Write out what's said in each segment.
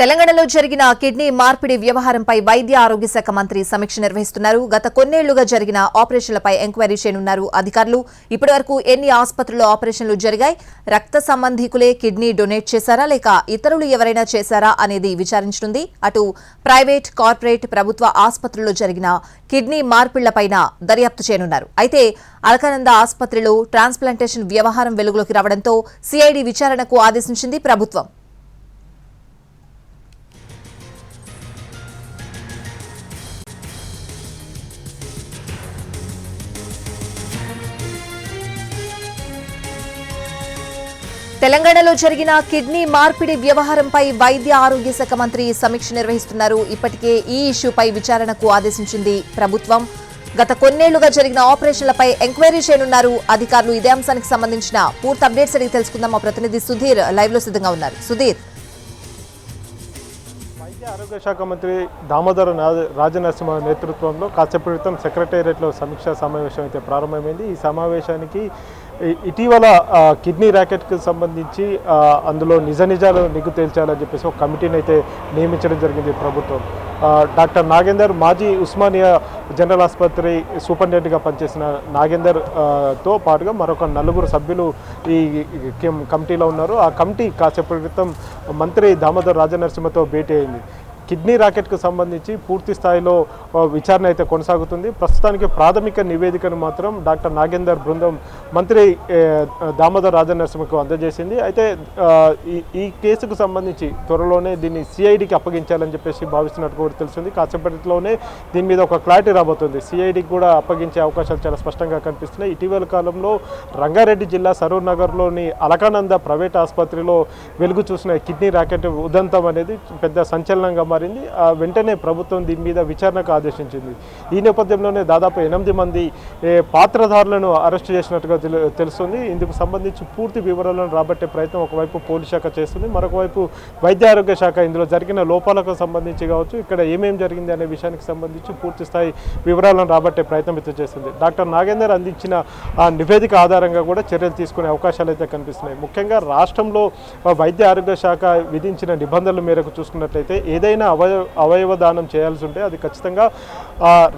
తెలంగాణలో జరిగిన కిడ్నీ మార్పిడి వ్యవహారంపై వైద్య ఆరోగ్య శాఖ మంత్రి సమీక్ష నిర్వహిస్తున్నారు. గత కొన్నేళ్ళుగా జరిగిన ఆపరేషన్లపై ఎంక్వైరీ చేయనున్నారు అధికారులు. ఇప్పటివరకు ఎన్ని ఆసుపత్రుల్లో ఆపరేషన్లు జరిగాయి? రక్త సంబంధికులే కిడ్నీ డొనేట్ చేశారా? లేక ఇతరులు ఎవరైనా చేశారా? అనేది విచారించనుంది. అటు ప్రైవేట్ కార్పొరేట్ ప్రభుత్వ ఆసుపత్రుల్లో జరిగిన కిడ్నీ మార్పిళ్ళపైన దర్యాప్తు చేయనున్నారు. అయితే అలకానంద ఆసుపత్రిలో ట్రాన్స్ప్లాంటేషన్ వ్యవహారం వెలుగులోకి రావడంతో సిఐడి విచారణకు ఆదేశించింది ప్రభుత్వం. తెలంగాణలో జరిగిన కిడ్నీ మార్పిడి వ్యవహారంపై వైద్య ఆరోగ్య శాఖ మంత్రి సమీక్ష నిర్వహిస్తున్నారు. ఇప్పటికే ఈ ఇష్యూపై విచారణకు ఆదేశించింది ప్రభుత్వం. గత కొన్నేళ్ళుగా జరిగిన ఆపరేషన్లపై ఎంక్వైరీ చేయనున్నారు. అధికారులు ఇదే అంశానికి సంబంధించిన పూర్తి అప్డేట్స్ అడిగి తెలుసుకుందాం. మా ప్రతినిధి సుధీర్ లైవ్లో సిద్ధంగా ఉన్నారు. సుధీర్. వైద్య ఆరోగ్య శాఖ మంత్రి దామోదర రాజనరసింహ నేతృత్వంలో కాసేపు క్రితం సెక్రటేరియట్లో సమీక్షా సమావేశం అయితే ప్రారంభమైంది. ఈ సమావేశానికి ఇటీవల కిడ్నీ ర్యాకెట్కి సంబంధించి అందులో నిజ నిజాలు నిగ్గు తేల్చాలని చెప్పేసి ఒక కమిటీని అయితే నియమించడం జరిగింది ప్రభుత్వం. డాక్టర్ నాగేందర్ మాజీ ఉస్మానియా జనరల్ ఆసుపత్రి సూపరింటెండెంట్గా పనిచేసిన నాగేందర్తో పాటుగా మరొక నలుగురు సభ్యులు ఈ కమిటీలో ఉన్నారు. ఆ కమిటీ కాసేపటి క్రితం మంత్రి దామోదర్ రాజనరసింహతో భేటీ అయింది. కిడ్నీ రాకెట్కు సంబంధించి పూర్తి స్థాయిలో విచారణ అయితే కొనసాగుతుంది. ప్రస్తుతానికి ప్రాథమిక నివేదికను మాత్రం డాక్టర్ నాగేందర్ బృందం మంత్రి దామోదర్ రాజనరసింహకు అందజేసింది. అయితే ఈ ఈ కేసుకు సంబంధించి త్వరలోనే దీన్ని సిఐడికి అప్పగించాలని చెప్పేసి భావిస్తున్నట్టు కూడా తెలిసింది కాసేపటిలోనే దీని మీద ఒక క్లారిటీ రాబోతుంది. సిఐడికి కూడా అప్పగించే అవకాశాలు చాలా స్పష్టంగా కనిపిస్తున్నాయి. ఇటీవల కాలంలో రంగారెడ్డి జిల్లా సరూర్ నగర్లోని అలకానంద ప్రైవేట్ ఆసుపత్రిలో వెలుగు చూసిన కిడ్నీ రాకెట్ ఉదంతం అనేది పెద్ద సంచలనంగా మారింది. వెంటనే ప్రభుత్వం దీని మీద విచారణకు ఆదేశించింది. ఈ నేపథ్యంలోనే దాదాపు ఎనిమిది మంది పాత్రధారులను అరెస్ట్ చేసినట్టుగా తెలు- తెలుస్తుంది. ఇందుకు సంబంధించి పూర్తి వివరాలను రాబట్టే ప్రయత్నం ఒకవైపు పోలీస్ శాఖ చేస్తుంది. మరొకవైపు వైద్య ఆరోగ్య శాఖ ఇందులో జరిగిన లోపాలకు సంబంధించి కావచ్చు ఇక్కడ ఏమేం జరిగింది అనే విషయానికి సంబంధించి పూర్తి స్థాయి వివరాలను రాబట్టే ప్రయత్నం అయితే చేస్తుంది. డాక్టర్ నాగేందర్ అందించిన ఆ నివేదిక ఆధారంగా కూడా చర్యలు తీసుకునే అవకాశాలు అయితే కనిపిస్తున్నాయి. ముఖ్యంగా రాష్ట్రంలో వైద్య ఆరోగ్య శాఖ విధించిన నిబంధనల మేరకు చూసుకున్నట్లయితే ఏదైనా అవయవ అవయవ దానం చేయాల్సి ఉంటే అది ఖచ్చితంగా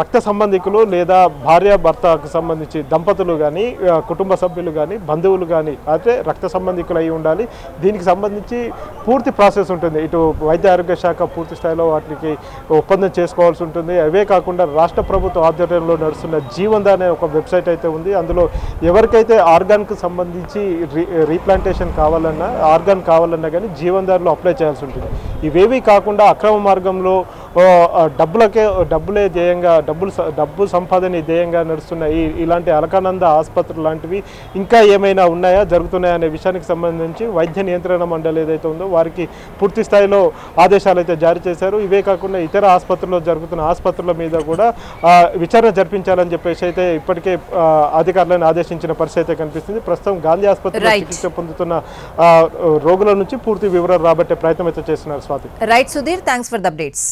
రక్త సంబంధికులు లేదా భార్య భర్తకు సంబంధించి దంపతులు కానీ కుటుంబ సభ్యులు కానీ బంధువులు కానీ అయితే రక్త సంబంధికులు అయి ఉండాలి. దీనికి సంబంధించి పూర్తి ప్రాసెస్ ఉంటుంది. ఇటు వైద్య ఆరోగ్య శాఖ పూర్తి స్థాయిలో వాటికి ఒప్పందం చేసుకోవాల్సి ఉంటుంది. అవే కాకుండా రాష్ట్ర ప్రభుత్వ ఆధ్వర్యంలో నడుస్తున్న జీవంద అనే ఒక వెబ్సైట్ అయితే ఉంది. అందులో ఎవరికైతే ఆర్గాన్కి సంబంధించి రీ రీప్లాంటేషన్ కావాలన్నా ఆర్గాన్ కావాలన్నా కానీ జీవన్దారులు అప్లై చేయాల్సి ఉంటుంది. ఇవేవి కాకుండా అక్రమ మార్గంలో డబ్బులకే డబ్బులే ధ్యేయంగా డబ్బులు డబ్బు సంపాదన ధ్యేయంగా నడుస్తున్న ఈ ఇలాంటి అలకానంద ఆసుపత్రులు లాంటివి ఇంకా ఏమైనా ఉన్నాయా జరుగుతున్నాయా అనే విషయానికి సంబంధించి వైద్య నియంత్రణ మండలి ఏదైతే ఉందో వారికి పూర్తి స్థాయిలో ఆదేశాలు అయితే జారీ చేశారు. ఇవే కాకుండా ఇతర ఆసుపత్రుల్లో జరుగుతున్న ఆసుపత్రుల మీద కూడా విచారణ జరిపించాలని చెప్పేసి అయితే ఇప్పటికే అధికారులను ఆదేశించిన పరిస్థితి అయితే కనిపిస్తుంది. ప్రస్తుతం గాంధీ ఆసుపత్రిలో. చికిత్స పొందుతున్న రోగుల నుంచి పూర్తి వివరాలు రాబట్టే ప్రయత్నం అయితే చేస్తున్నారు Swathi. Right Sudheer. Thanks for the updates